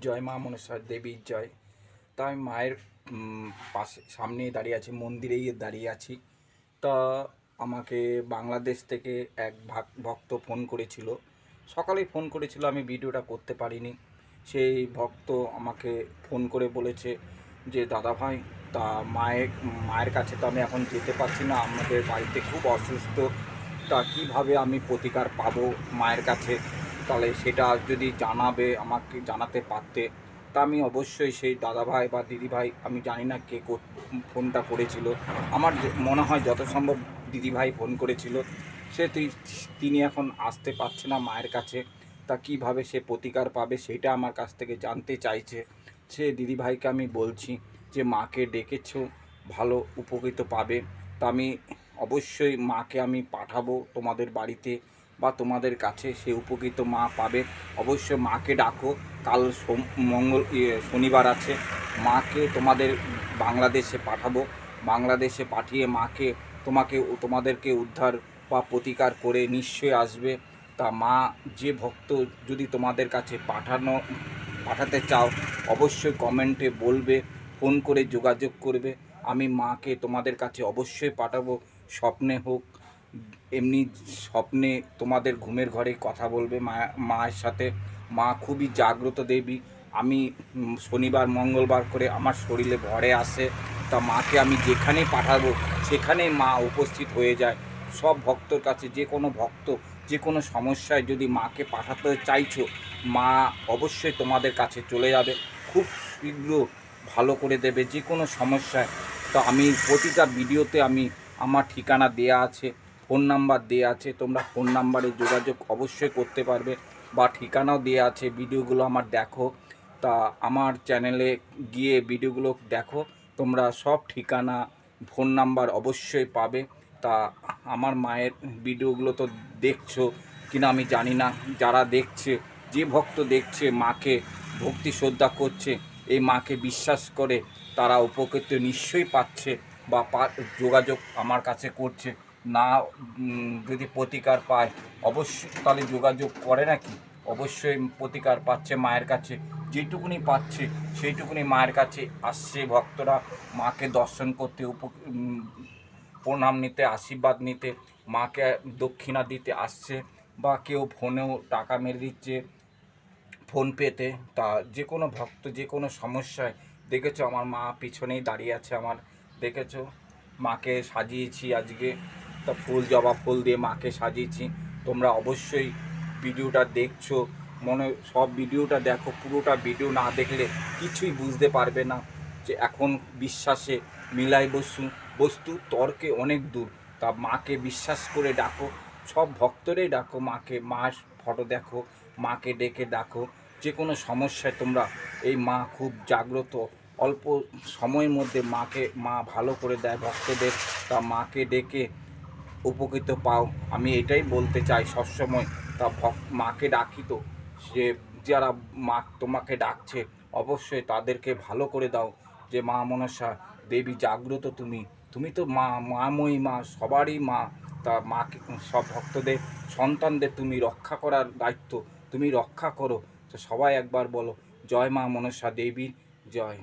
জয় মা মনসা দেবীর জয়। তা আমি মায়ের পাশে, সামনেই দাঁড়িয়ে আছি, মন্দিরেই দাঁড়িয়ে আছি। তা আমাকে বাংলাদেশ থেকে এক ভাক- ভক্ত ফোন করেছিল। সকালেই ফোন করেছিল, আমি ভিডিওটা করতে পারিনি। সেই ভক্ত আমাকে ফোন করে বলেছে যে, দাদা ভাই, তা মায়ের মায়ের কাছে তো আমি এখন যেতে পারছি না, আমাদের বাড়িতে খুব অসুস্থ। তা কীভাবে আমি প্রতিকার পাবো মায়ের কাছে? তাহলে সেটা যদি জানাবে, আমাকে জানাতে পারতে, তা আমি অবশ্যই সেই দাদাভাই বা দিদিভাই, আমি জানি না কে ফোনটা করেছিল। আমার মনে হয় যত সম্ভব দিদিভাই ফোন করেছিল। সে তিনি এখন আসতে পারছে না মায়ের কাছে। তা কীভাবে সে প্রতিকার পাবে সেটা আমার কাছ থেকে জানতে চাইছে। সে দিদিভাইকে আমি বলছি যে, মাকে ডেকেছ, ভালো উপকৃত পাবে। তা আমি অবশ্যই মাকে আমি পাঠাবো তোমাদের বাড়িতে। বা তোমাদের কাছে সে উপকৃত মা পাবে। অবশ্যই মাকে ডাকো। কাল মঙ্গল ইয়ে, শনিবার আছে। মাকে তোমাদের বাংলাদেশে পাঠাবো। বাংলাদেশে পাঠিয়ে মাকে তোমাকে তোমাদেরকে উদ্ধার বা প্রতিকার করে নিশ্চয়ই আসবে। তা মা যে ভক্ত যদি তোমাদের কাছে পাঠানো পাঠাতে চাও অবশ্যই কমেন্টে বলবে ফোন করে যোগাযোগ করবে। আমি মাকে তোমাদের কাছে অবশ্যই পাঠাবো। স্বপ্নে হোক এমনি স্বপ্নে তোমাদের ঘুমের ঘরে কথা বলবে, মা, মায়ের সাথে। মা খুবই জাগ্রত দেবী। আমি শনিবার, মঙ্গলবার করে আমার শরীরে ভরে আসে। তা মাকে আমি যেখানেই পাঠাবো, সেখানেই মা উপস্থিত হয়ে যায়। সব ভক্তর কাছে, যে কোনো ভক্ত, যে কোনো সমস্যায় যদি মাকে পাঠাতে চাইছো, মা অবশ্যই তোমাদের কাছে চলে যাবে। খুব শীঘ্র ভালো করে দেবে, যে কোনো সমস্যায়। তো আমি প্রতিটা ভিডিওতে আমি, আমার ঠিকানা দেয়া আছে। ফোন নাম্বার দেয়া আছে, তোমরা ফোন নাম্বারে যোগাযোগ অবশ্যই করতে পারবে বা ঠিকানাও দেয়া আছে, ভিডিওগুলো আমার দেখো। তা আমার চ্যানেলে গিয়ে ভিডিওগুলো দেখো, তোমরা সব ঠিকানা, ফোন নাম্বার অবশ্যই পাবে। তা আমার মায়ের ভিডিওগুলো তো দেখছ কিনা আমি জানি না, যারা দেখছে, যে ভক্ত দেখছে, মাকে ভক্তি শ্রদ্ধা করছে, এই মাকে বিশ্বাস করে তারা উপকৃত নিশ্চয়ই পাচ্ছে বা যোগাযোগ আমার কাছে করছে। না যদি প্রতিকার পায়, অবশ্যই তাহলে যোগাযোগ করে নাকি? অবশ্যই প্রতিকার পাচ্ছে মায়ের কাছে, যেটুকুনি পাচ্ছে, সেইটুকুনি মায়ের কাছে আসছে। ভক্তরা মাকে দর্শন করতে, উপ প্রণাম নিতে, আশীর্বাদ নিতে, মাকে দক্ষিণা দিতে আসছে বা কেউ ফোনেও টাকা মেরে দিচ্ছে ফোনপেতে তা যে কোনো ভক্ত, যে কোনো সমস্যায়, দেখেছ আমার মা পিছনেই দাঁড়িয়ে আছে আমার, দেখেছ? মাকে সাজিয়েছি আজকে। তা ফুল জবা ফুল দিয়ে মাকে সাজিয়েছি। তোমরা অবশ্যই ভিডিওটা দেখছ। মনে, সব ভিডিওটা দেখো। পুরোটা ভিডিও না দেখলে কিছুই বুঝতে পারবে না যে এখন বিশ্বাসে মিলাই বস্তু বস্তু তর্কে অনেক দূর। তা মাকে বিশ্বাস করে ডাকো। সব ভক্তরাই ডাকো মাকে। মার ফটো দেখো, মাকে ডেকে ডাকো। যে কোনো সমস্যায় তোমরা এই মা খুব জাগ্রত। অল্প সময়ের মধ্যে মাকে, মা ভালো করে দেয় ভক্তদের। তা মাকে ডেকে উপকৃত পাও। আমি এটাই বলতে চাই সবসময়। তা মাকে ডাকি তো। যে, যারা মা তোমাকে ডাকছে, অবশ্যই তাদেরকে ভালো করে দাও। যে, মা মনসা, দেবী জাগ্রত তুমি। তুমি তো মা, মাময়ী মা, সবারই মা। তা মাকে সব ভক্তদের, সন্তানদের তুমি রক্ষা করার দায়িত্ব। তুমি রক্ষা করো। তো সবাই একবার বলো, জয় মা মনসা দেবীর জয়।